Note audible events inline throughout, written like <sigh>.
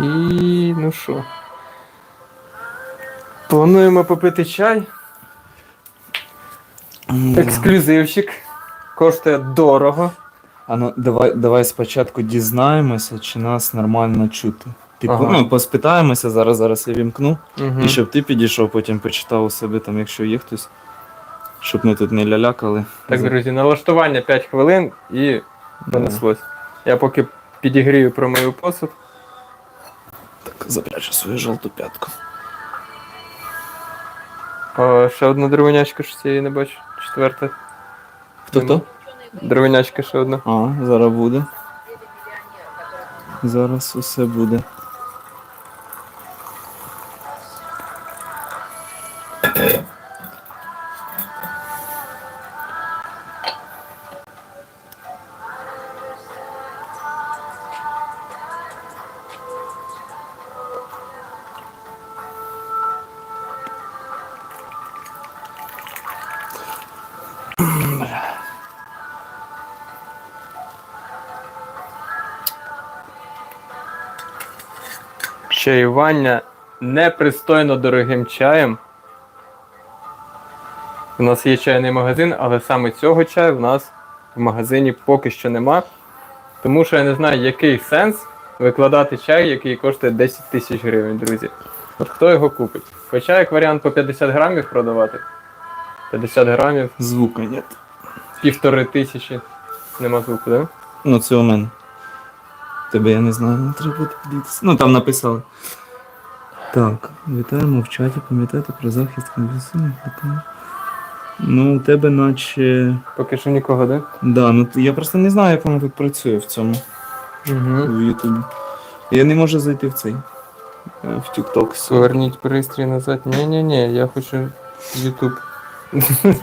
І ну що? Плануємо попити чай. Ексклюзивчик. Коштує дорого. А ну давай, давай спочатку дізнаємося, чи нас нормально чути. Типу, Ага. ну, поспитаємося, зараз зараз я вімкну. Угу. І щоб ти підійшов, потім почитав у себе там, якщо є хтось. Щоб ми тут не лялякали. Так, друзі, налаштування 5 хвилин і понеслось. Я поки підігрію про мою посуд. Запрячу свою жовту п'ятку. О, ще одна дровинячка, що цієї не бачу. Четверта. Хто хто? Дровинячка ще одна. А, зараз буде. Зараз усе буде. Чаювання непристойно дорогим чаєм. У нас є чайний магазин, але саме цього чаю в нас в магазині поки що нема. Тому що я не знаю, який сенс викладати чай, який коштує 10 тисяч гривень, друзі. От хто його купить? Хоча як варіант по 50 грамів продавати. 50 грамів, Звука нет. півтори тисячі. Нема звуку, так? Да? Ну, це у мене. Тебе я не знаю, не треба буде подивитися. Ну там написали. Так, вітаємо в чаті, пам'ятайте про захист конвенційних. Ну, у тебе наче. Поки що нікого, так? Да, ну я просто не знаю, як воно тут працює в цьому Угу. в Ютубі. Я не можу зайти в цей. е, В TikTok. Поверніть пристрій назад. Ні-ні-ні, я хочу YouTube. <laughs>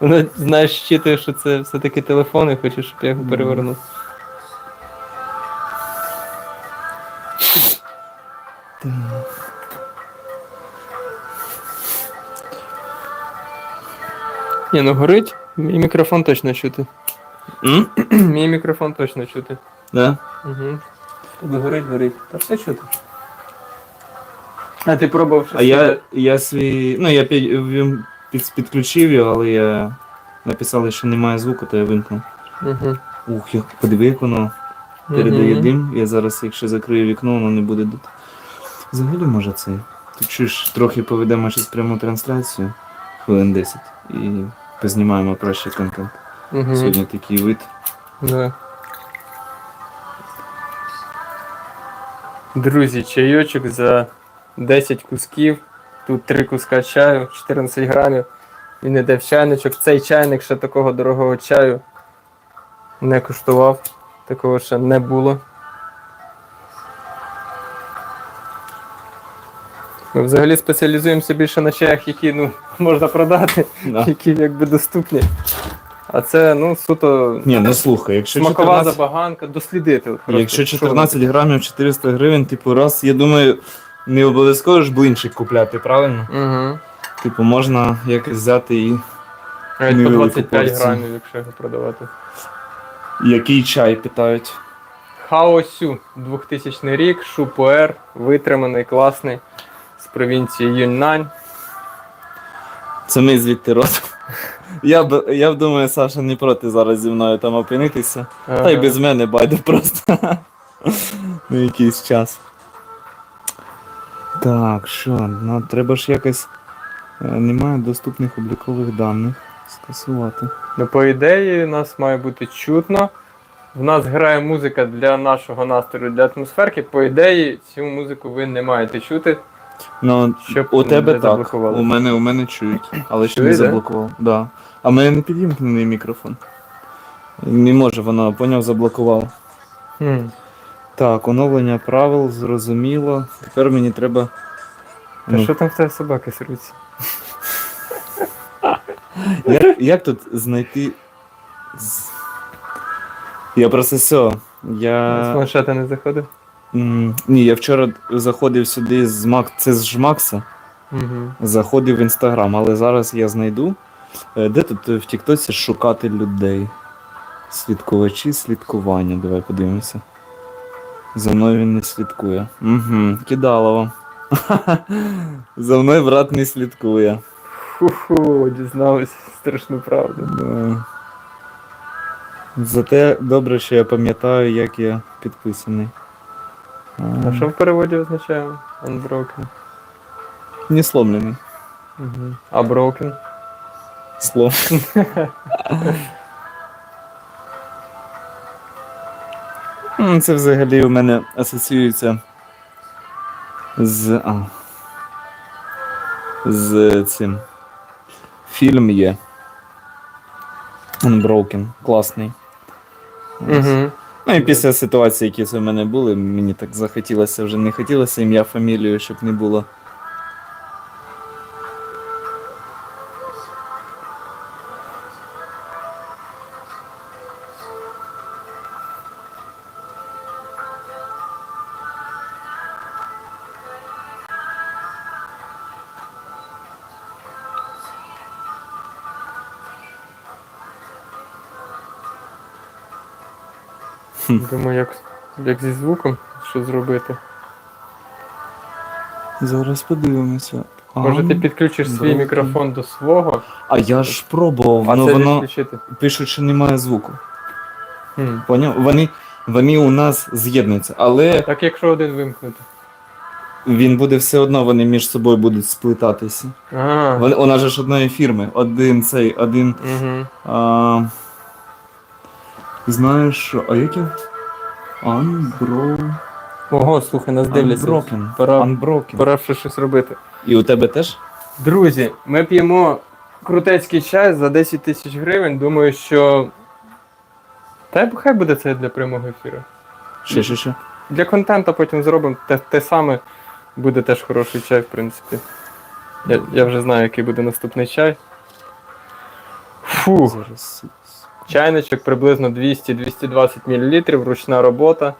Вона, знаєш, щитує, що це все-таки телефон і хоче, щоб я його перевернув. Ні, ну горить, мій мікрофон точно чути. М? <clears throat> мій мікрофон точно чути. Да? Угу. Тобі горить, горить. Та все чути. А ти пробував щось? А я, я свій. Ну, я під, він під, підключив його, але я написали, що немає звуку, то я вимкнув. Угу. Ух, як подиви, як воно передає дим. Я зараз, якщо закрию вікно, воно не буде дути. Взагалі, може це. Тут чуєш, трохи поведемо щось пряму трансляцію, хвилин 10, і познімаємо краще контент. Угу. Сьогодні такий вид. Да. Друзі, чайочок за 10 кусків. Тут 3 куска чаю, 14 грамів. Він іде в чайничок. Цей чайник ще такого дорогого чаю не куштував. Такого ще не було. Ми взагалі спеціалізуємося більше на чаях, які ну, <laughs> можна продати, Да. які якби доступні. А це ну, суто Ні, ну слухай, якщо Смакова 14, забаганка, дослідити. от просто, якщо що 14 грамів 400 гривень, типу, раз, я думаю, не обов'язково ж блинчик купляти, правильно? Угу. Типу, можна якось взяти і. Навіть по 25 порцію. грамів, якщо його продавати. Який чай питають? Хаосю, 2000 рік, Шупуер, витриманий, класний, провінції Юньнань. Це ми звідти родом. Я б я б думаю, Саша не проти зараз зі мною там опинитися. Та й без мене байде просто. На якийсь час. Так, що, ну, треба ж якось. е, Немає доступних облікових даних. Скасувати. Ну, по ідеї, нас має бути чутно. В нас грає музика для нашого настрою, для атмосферки. По ідеї, цю музику ви не маєте чути. Ну, Щоб у тебе не так. заблокували. У мене, у мене чують, але ще не Чують, да? заблокував. Да. А в мене не підімкнений мікрофон. Не може, воно поняв, заблокував. Хм. Так, оновлення правил, зрозуміло. Тепер мені треба. Та Ну, що там в тебе собаки сруться? як, як тут знайти. з- Я просто все. Я. З планшета не заходив? Ні, я вчора заходив сюди з Мак. Це з Жмакса. Угу. Заходив в інстаграм, але зараз я знайду. Е, Де тут е, в Тіктоці шукати людей? Слідкувачі, слідкування. Давай подивимося. За мною він не слідкує. Угу, кидалово. <laughs> За мною брат не слідкує. Ху-ху, дізналися страшну правду. Да. Зате добре, що я пам'ятаю, як я підписаний. А що в переводі означає? Unbroken. Не сломлений. Угу. А broken? Слом. <laughs> Це взагалі у мене асоціюється з. А, з цим. Фільм є. Unbroken. Класний. Угу. Ну і після ситуації, які у мене були, мені так захотілося вже не хотілося ім'я, фамілію, щоб не було. Думаю, як, як зі звуком, що зробити. Зараз подивимося. Може ти підключиш свій Broken. мікрофон до свого, А я ж пробував, але це воно відключити. пишуть, що немає звуку. Хм. Поняв? Вони, вони у нас з'єднуються, але Так якщо один вимкнути. він буде все одно, вони між собою будуть сплетатися. А, Вони, у нас ж одної фірми. Один цей, один. угу. А, знаєш? А яке? Unbro... Ого, слухай, нас дивляться. Unbroken. Пора, Unbroken. пора вже щось робити. І у тебе теж? Друзі, ми п'ємо крутецький чай за 10 тисяч гривень. Думаю, що. Та й хай буде це для прямого ефіру. Ще, ще, ще. Для контенту потім зробимо те, те саме. Буде теж хороший чай, в принципі. Я, я вже знаю, який буде наступний чай. Фух. Зараз. Чайничок приблизно 200-220 мл, ручна робота.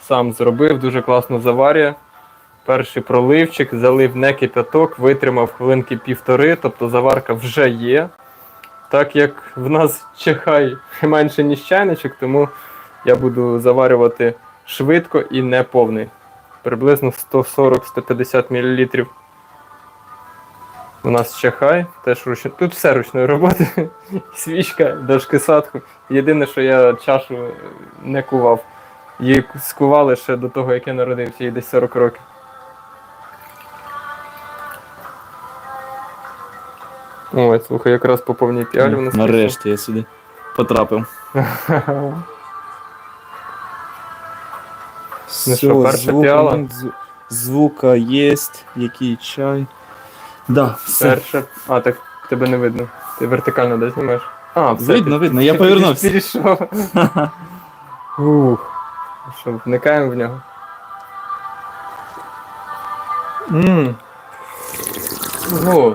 Сам зробив, дуже класно заварює. Перший проливчик, залив не кипяток, витримав хвилинки півтори, тобто заварка вже є. Так як в нас чихай менше, ніж чайничок, тому я буду заварювати швидко і не повний. Приблизно 140-150 мл. У нас чахай, теж ручно. Тут все ручної роботи. <laughs> Свічка, дошки садку. Єдине, що я чашу не кував. Її скували ще до того, як я народився, їй десь 40 років. Ой, слухай, якраз по повній піалі у нас. Нарешті я сюди потрапив. Все, що, перша звука, піала? Звука є, який чай. Да, все. Перше. А, так тебе не видно. Ти вертикально де знімаєш? А, все. Видно, ти- видно, я ти повернувся. Підійшов. Ух. Що, вникаємо в нього? Ммм. О.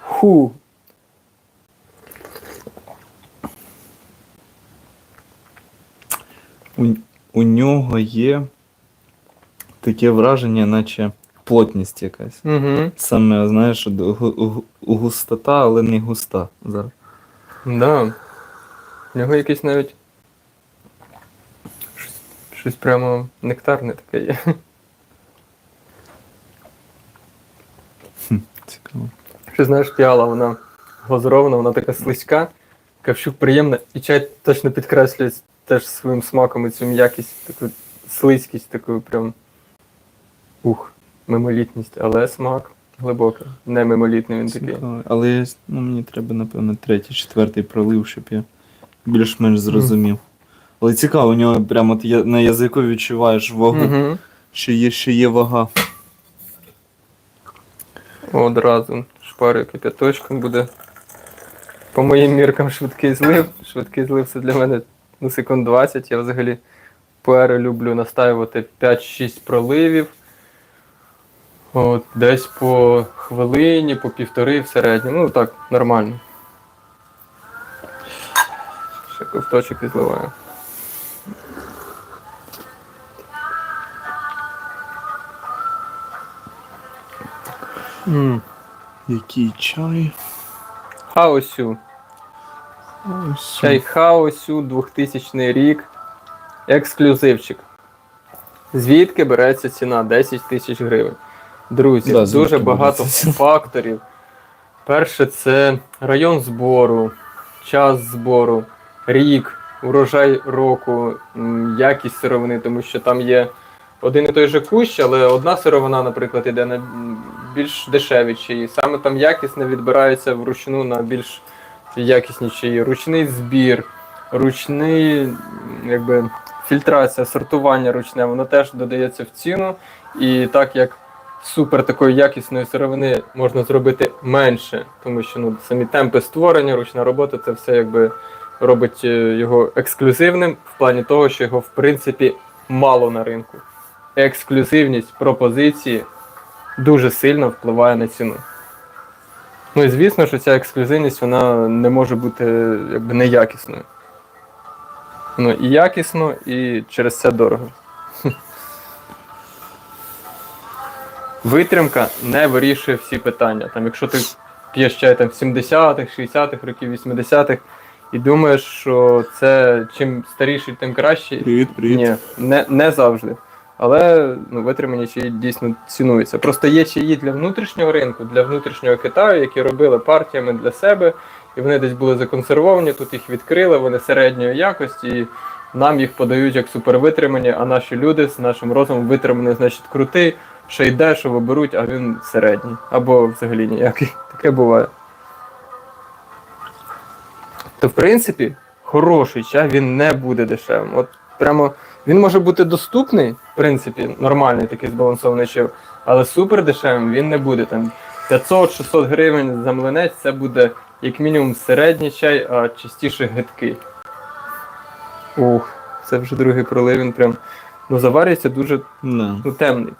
Ху. У, у нього є таке враження, наче плотність якась. Угу. Саме, знаєш, от гу- гу- густота, але не густа. Зараз. Да. В нього якийсь навіть. Щось, щось прямо нектарне таке є. Цікаво. Ще знаєш, піала, вона глазурована, вона така слизька, кавшук приємна, і чай точно підкреслює теж своїм смаком і цю м'якість, таку слизькість, таку прям ух, мимолітність, але смак глибокий, не мимолітний він такий. Але я- ну, мені треба, напевно, третій, четвертий пролив, щоб я більш-менш зрозумів. Але цікаво, у нього прямо от я- на язику відчуваєш вагу, Угу. що є, що є вага. Одразу шпарю кипяточком буде. По моїм міркам швидкий злив. Швидкий злив це для мене ну, секунд 20. Я взагалі пуери люблю настаювати 5-6 проливів. От, десь по хвилині, по півтори в середньому. Ну так, нормально. Ще ковточок і зливаю. М. Який чай? Хаосю. Ось. Чай Хаосю 2000 рік. Ексклюзивчик. Звідки береться ціна 10 тисяч гривень? Друзі, Да, дуже багато береться? факторів. Перше, це район збору, час збору, рік, урожай року, якість сировини, тому що там є один і той же кущ, але одна сировина, наприклад, іде на більш дешевіші, і саме там якісне відбирається вручну на більш якісніші. Ручний збір, ручний, якби фільтрація, сортування ручне, воно теж додається в ціну. І так як супер такої якісної сировини можна зробити менше, тому що ну, самі темпи створення, ручна робота, це все якби робить е, його ексклюзивним в плані того, що його в принципі мало на ринку. Ексклюзивність пропозиції дуже сильно впливає на ціну. Ну і звісно, що ця ексклюзивність вона не може бути якби неякісною. Ну і якісно, і через це дорого. Витримка не вирішує всі питання. Там, якщо ти п'єш чай там 70-х, 60-х років, 80-х, і думаєш, що це чим старіший, тим краще. Привіт, привіт. Ні, не, не завжди. Але ну, витримані чаї дійсно цінуються. Просто є чаї для внутрішнього ринку, для внутрішнього Китаю, які робили партіями для себе, і вони десь були законсервовані, тут їх відкрили, вони середньої якості, і нам їх подають як супервитримані, а наші люди з нашим розумом витриманий, значить, крутий, ще й дешево беруть, а він середній. Або взагалі ніякий. Таке буває. То, в принципі, хороший чай він не буде дешевим. От прямо він може бути доступний, в принципі, нормальний такий збалансований чай, але супер дешевим він не буде. Там 500-600 гривень за млинець це буде як мінімум середній чай, а частіше гидкий. Ух, це вже другий пролив, він прям ну, заварюється дуже Да. ну, темний.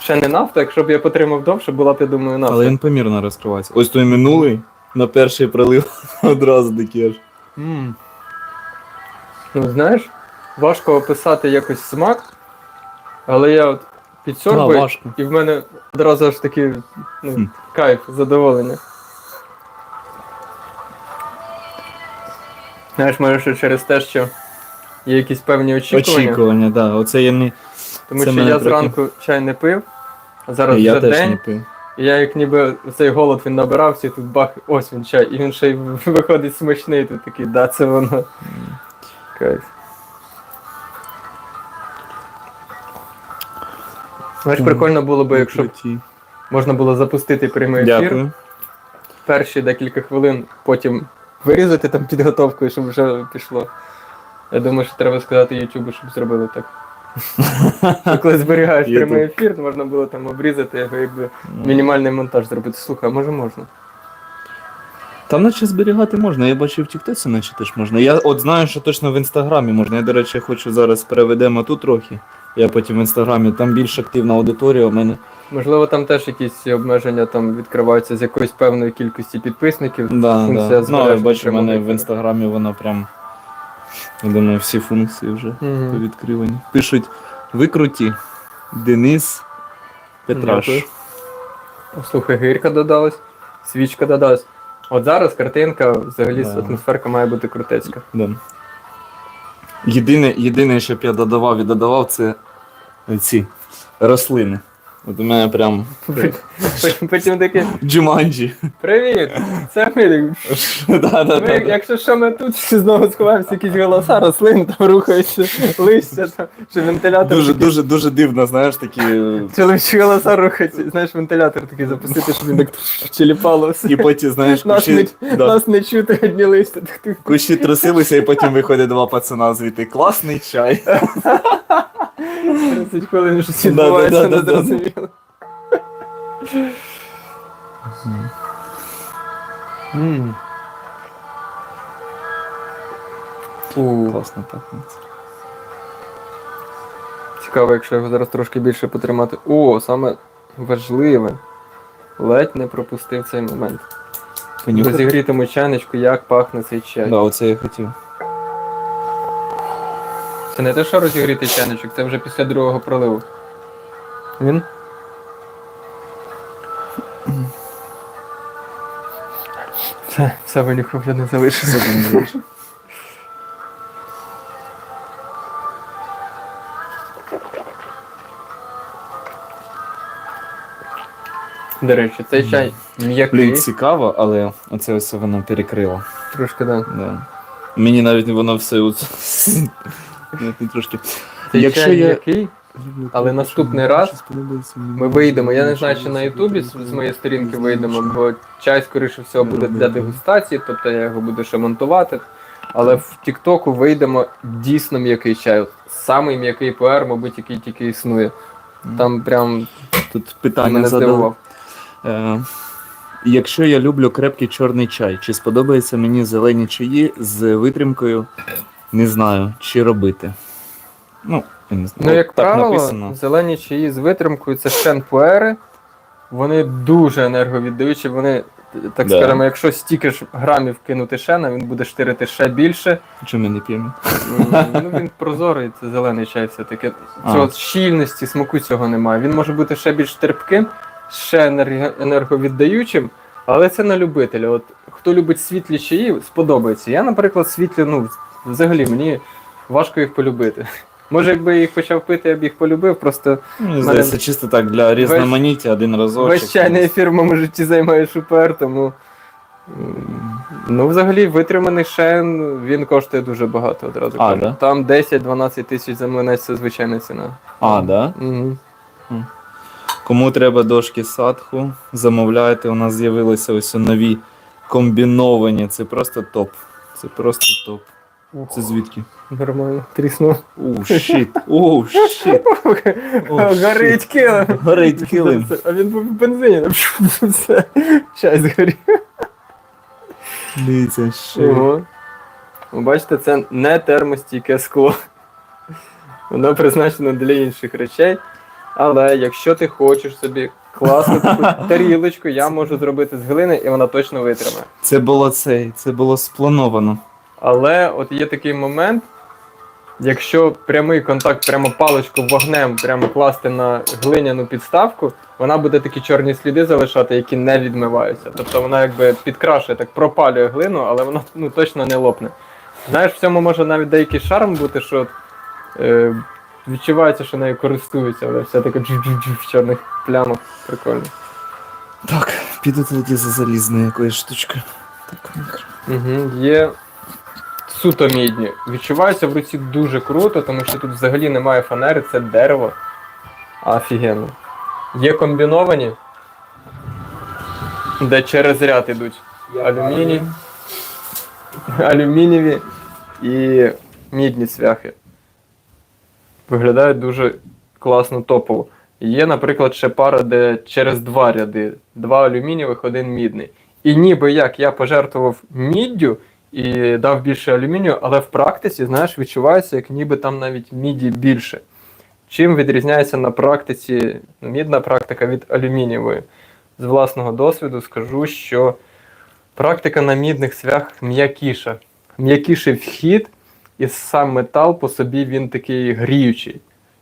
Ще не нафта, якщо б я потримав довше, була б, я думаю, нафта. Але він помірно розкривається. Ось той минулий на перший пролив <laughs> одразу такий аж. М. Ну, знаєш, важко описати якось смак, але я от підсьорбую, важко. і в мене одразу аж такий ну, Хм. кайф, задоволення. Знаєш, може, що через те, що є якісь певні очікування, Очікування, так. Да. Оце я не. Тому це що мене я трохи- зранку чай не пив, а зараз я вже теж день, не пив. і я як ніби цей голод він набирався, і тут бах, ось він чай, і він ще й <laughs> виходить смачний, ти такий, да, це воно. Кайф. Знаєш, прикольно було б, якщо б можна було запустити прямий ефір, Дякую. перші декілька хвилин, потім вирізати там підготовку, щоб вже пішло. Я думаю, що треба сказати Ютубу, щоб зробили так. Коли зберігаєш Ютуб. прямий ефір, можна було там обрізати його, якби мінімальний монтаж зробити. Слухай, а може можна? Там наче зберігати можна, я бачив в Тіктоці, наче теж можна. Я от знаю, що точно в інстаграмі можна. Я, до речі, хочу зараз переведемо тут трохи. Я потім в інстаграмі, там більш активна аудиторія у мене. Можливо, там теж якісь обмеження там відкриваються з якоїсь певної кількості підписників. Да, Функція да. Ну, я збереження бачу, в прямого мене в ефіру. інстаграмі вона прям. Я думаю, всі функції вже Мгм. повідкривані. Пишуть викруті Денис Петраш. Дякую. Слухай, гірка додалась, свічка додалась. От зараз картинка, взагалі Да. атмосферка має бути крутецька. Да. Єдине, єдине, що б я додавав і додавав, це ці рослини. От у мене прям Потім, такий, Джуманджі. привіт! Це ми. Якщо що ми тут знову сховаємося, якісь голоса, рослин, там рухаються, листя, там, що вентилятор. Дуже, такий- дуже, дуже дивно, знаєш, такі. е, Чоловічі голоса рухаються. Знаєш, вентилятор такий запустити, щоб він так челіпало все. І потім, знаєш, Нас кущі, не, да, нас не чути одні листя. Так, кущі трусилися, і потім виходять два пацана звідти. Класний чай. 30 хвилин щось Да, да, відбувається, да, не да, да. зрозуміло. У, Класно пахне. Цікаво, якщо його зараз трошки більше потримати. О, саме важливе. Ледь не пропустив цей момент. Понюхати? Розігрітому чайничку, як пахне цей чай. Да, оце я хотів. Це не те, що розігрітий чайничок, це вже після другого проливу. Він? Все, все винюхав, я не залишився. До речі, цей чай м'який. Блін, цікаво, але оце ось воно перекрило. Трошки, так. Да. Мені навіть воно все. Трошки. Якщо я- але наступний раз Ми вийдемо. Я не знаю, чи на Ютубі з, з моєї сторінки вийдемо, бо чай, скоріше всього, буде для дегустації, тобто я його буду ще монтувати. Але в Тіктоку вийдемо дійсно м'який чай. От Самий м'який пуер, мабуть, який тільки існує. Там прям Тут питання мене здивував. Е, якщо я люблю крепкий чорний чай, чи сподобається мені зелені чаї з витримкою? Не знаю, чи робити. Ну, я. Ну, як так правило, написано. зелені чаї з витримкою це шен-пуери. Вони дуже енерговіддаючі. Вони, так Да. скажемо, якщо стільки ж грамів кинути шена, він буде штирити ще більше. Чи ми не п'ємо? Ну він прозорий, це зелений чай все-таки. А. Цього щільності, смаку цього немає. Він може бути ще більш терпким, ще енерговіддаючим, але це на любителя. От хто любить світлі чаї, сподобається. Я, наприклад, світлі, ну, взагалі мені важко їх полюбити. Може, якби я їх почав пити, я б їх полюбив, просто Мені здається, чисто так для різноманіття один разочок. весь чайний ефір в моєму житті займає шупер, тому. м, Ну, взагалі, витриманий шен, він коштує дуже багато одразу. А, кажу. да? Там 10-12 тисяч за млинець це звичайна ціна. А, да? Угу. Кому треба дошки садху, замовляйте. У нас з'явилися ось нові комбіновані. Це просто топ. Це просто топ. Це звідки? Нормально, тріснув. Оу, щит. Оу, <laughs> щит. Горить килим. Горить килим. <laughs> А він був в бензині. <laughs> Все. Чай згорів. Дивіться. Ого. Ви бачите, це не термостійке скло. Воно призначено для інших речей. Але якщо ти хочеш собі класну таку тарілочку, я можу зробити з глини і вона точно витримає. Це було цей, це було сплановано. Але от є такий момент, якщо прямий контакт, прямо паличку вогнем, прямо класти на глиняну підставку, вона буде такі чорні сліди залишати, які не відмиваються. Тобто вона якби підкрашує, так пропалює глину, але вона ну, точно не лопне. Знаєш, в цьому може навіть деякий шарм бути, що от, е, відчувається, що нею користуються, але все таке джу-джу-джу в чорних плямах. Прикольно. Так, піду тоді за залізною якоюсь штучкою. Так. Угу. Є суто мідні. Відчувається в руці дуже круто, тому що тут взагалі немає фанери, це дерево. Офігенно. Є комбіновані, де через ряд ідуть алюміній, <laughs> алюмінієві і мідні цвяхи. Виглядають дуже класно топово. Є, наприклад, ще пара, де через два ряди: два алюмінієвих, один мідний. І ніби як я пожертвував міддю і дав більше алюмінію, але в практиці, знаєш, відчувається, як ніби там навіть міді більше. Чим відрізняється на практиці мідна практика від алюмінієвої? З власного досвіду скажу, що практика на мідних цвях м'якіша. М'якіший вхід, і сам метал по собі він такий гріючий.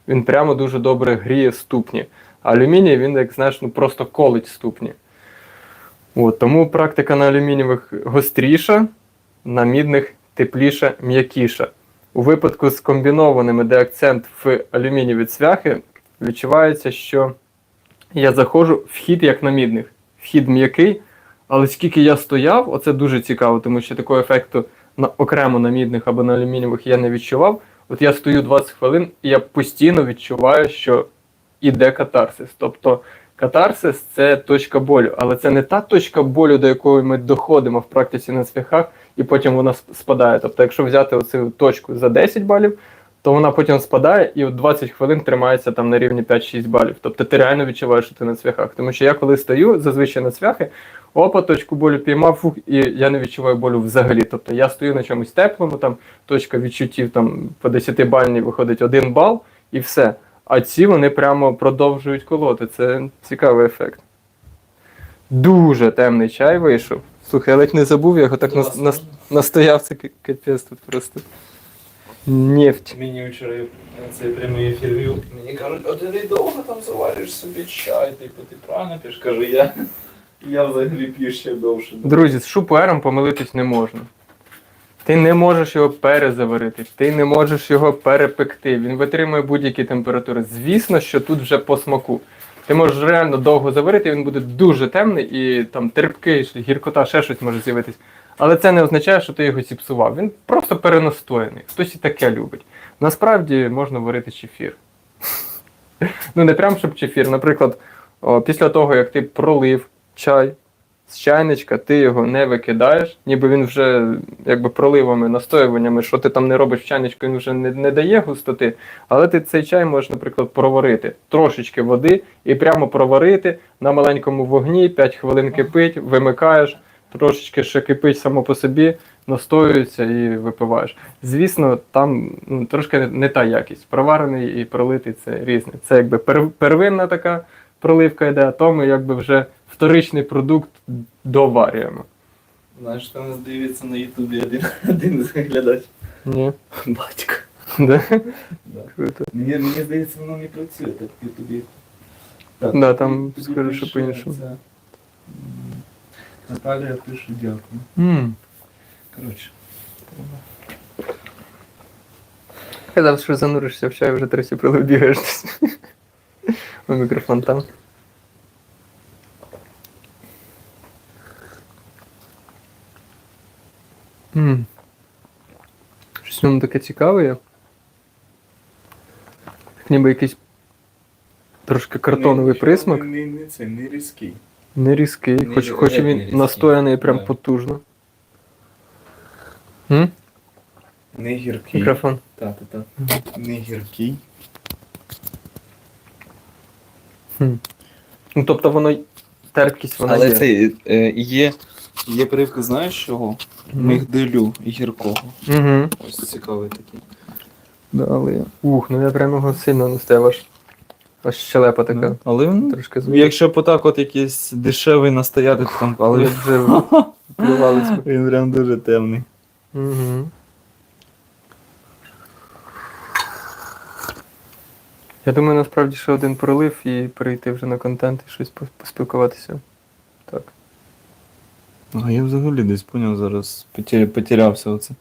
Він прямо дуже добре гріє ступні. А алюміній він, як знаєш, ну просто колить ступні. От, тому практика на алюмінієвих гостріша, на мідних тепліша, м'якіша. У випадку з комбінованими, де акцент в алюмінієві цвяхи, відчувається, що я заходжу вхід як на мідних. Вхід м'який, але скільки я стояв, оце дуже цікаво, тому що такого ефекту на, окремо на мідних або на алюмінієвих я не відчував. От я стою 20 хвилин, і я постійно відчуваю, що іде катарсис. Тобто катарсис це точка болю, але це не та точка болю, до якої ми доходимо в практиці на цвяхах, і потім вона спадає. Тобто, якщо взяти оцю точку за 10 балів, то вона потім спадає і от 20 хвилин тримається там на рівні 5-6 балів. Тобто ти реально відчуваєш, що ти на цвяхах. Тому що я коли стою, зазвичай на цвяхи, опа, точку болю піймав, фух, і я не відчуваю болю взагалі. Тобто я стою на чомусь теплому, там точка відчуттів там по 10 бальній виходить 1 бал і все. А ці вони прямо продовжують колоти. Це цікавий ефект. Дуже темний чай вийшов. Слухай, я ледь не забув, я його так нас, нас, настояв, це капець тут просто. Нефть. Мені вчора цей прямий ефір вів. Мені кажуть, а ти не довго там завариш собі чай, типу, ти правильно п'єш? Кажу, я. Я взагалі п'ю ще довше. Друзі, з шупуером помилитись не можна. Ти не можеш його перезаварити, ти не можеш його перепекти. Він витримує будь-які температури. Звісно, що тут вже по смаку. Ти можеш реально довго заварити, він буде дуже темний і там терпкий, гіркота, ще щось може з'явитись. Але це не означає, що ти його зіпсував. Він просто перенастояний. Хтось і таке любить. Насправді можна варити чефір. <laughs> Ну, не прям щоб чефір. Наприклад, після того, як ти пролив чай з чайничка, ти його не викидаєш, ніби він вже якби проливами, настоюваннями, що ти там не робиш в чайничку, він вже не, не дає густоти. Але ти цей чай можеш, наприклад, проварити трошечки води і прямо проварити на маленькому вогні, 5 хвилин кипить, вимикаєш, трошечки ще кипить само по собі, настоюється і випиваєш. Звісно, там ну, трошки не, та якість. Проварений і пролитий це різне. Це якби пер, первинна така проливка йде, а то ми якби вже вторичний продукт доварюємо. Знаєш, що нас дивиться на Ютубі один, <laughs> один глядач. Ні. <laughs> Батько. Да? Да. Круто. Мені, мені здається, воно не працює так в Ютубі. Да, там скажу, що пише по-іншому. це, м, Наталія пише дякую. М. Коротше. Казав, що зануришся в чай, вже третій прилив бігаєш. У мікрофон там. М. Щось в ньому таке цікаве є. Ніби якийсь трошки картоновий присмак. Не, не, не це, не різкий. Не різкий, Не хоч, хоч і не він різкий. настояний прям Да. потужно. М? Не гіркий. Мікрофон. Так, так, так. Не гіркий. Ну тобто воно терпкість вона Але є. це е, є, є привкус, знаєш чого? Мигдалю гіркого. Угу. Ось цікавий такий. Да, але... Ух, ну я прям його сильно не стив аж. Аж щелепа така. Ну, Але він, Трошки звук. якщо б отак от якийсь дешевий настояти, то там, але Як вже <laughs> плювались він прям дуже темний. Угу. Я думаю, насправді ще один пролив і перейти вже на контент і щось поспілкуватися. Так. А я взагалі десь поняв зараз, потерявся оце.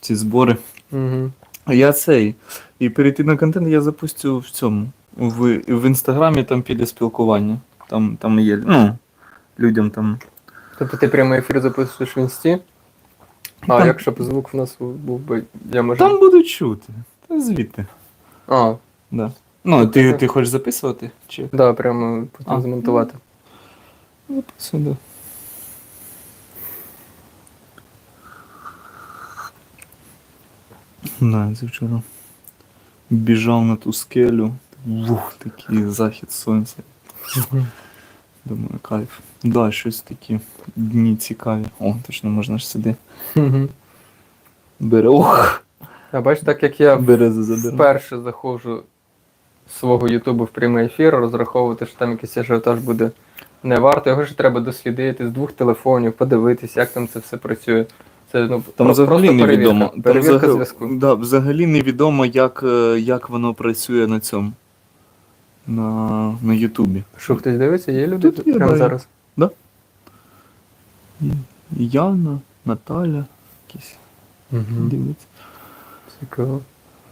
Ці збори. Угу. А я цей. І перейти на контент я запустю в цьому. В, в інстаграмі там піде спілкування. Там, там є. Ну, людям там. Тобто ти прямий ефір записуєш в інсті, а Там- якщо б звук в нас був би, я можу. Там будуть чути. Та звідти. А, Да. Ну, ти, ти хочеш записувати? Чи? да, прямо потім А. змонтувати. Записуй, да. Да, це вчора. Біжав на ту скелю. Вух, такий захід сонця. Думаю, кайф. Да, щось такі дні цікаві. О, точно можна ж сюди. Мгм. Бере. Ох! А бач, так як я забирає. вперше заходжу свого Ютубу в прямий ефір, розраховувати, що там якийсь ажіотаж буде не варто. Його ж треба дослідити з двох телефонів, подивитись, як там це все працює. Це ну, Там про- взагалі просто невідомо. перевірка, перевірка взагалі, зв'язку. Да, взагалі невідомо, як, е, як воно працює на цьому. На, на Ютубі. Що хтось дивиться, є люди Тут прямо да. зараз. Яна, Наталя, якісь дивляться. Цікаво.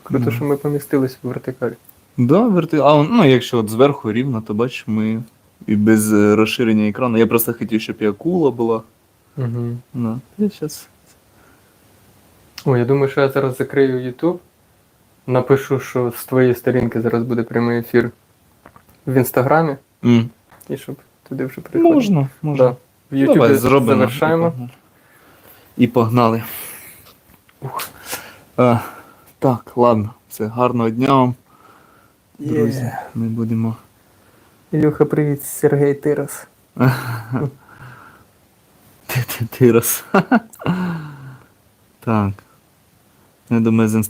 Круто, Ну. що ми помістилися в вертикалі. Да, верти... А, ну, якщо от зверху рівно, то бачиш, ми і без е, розширення екрану. Я просто хотів, щоб і акула була. Угу. Да. Я щас... О, я думаю, що я зараз закрию YouTube. Напишу, що з твоєї сторінки зараз буде прямий ефір в інстаграмі, і щоб туди вже приходили. Можна, можна. Да. В YouTube Давай, зробимо. завершаємо. І погнали. Ух. А, так, ладно. Все, гарного дня вам. Друзі, ми будемо. Ілюха, привіт, Сергій Тирас. Ти, ти, ти <laughs> так. Я думаю, з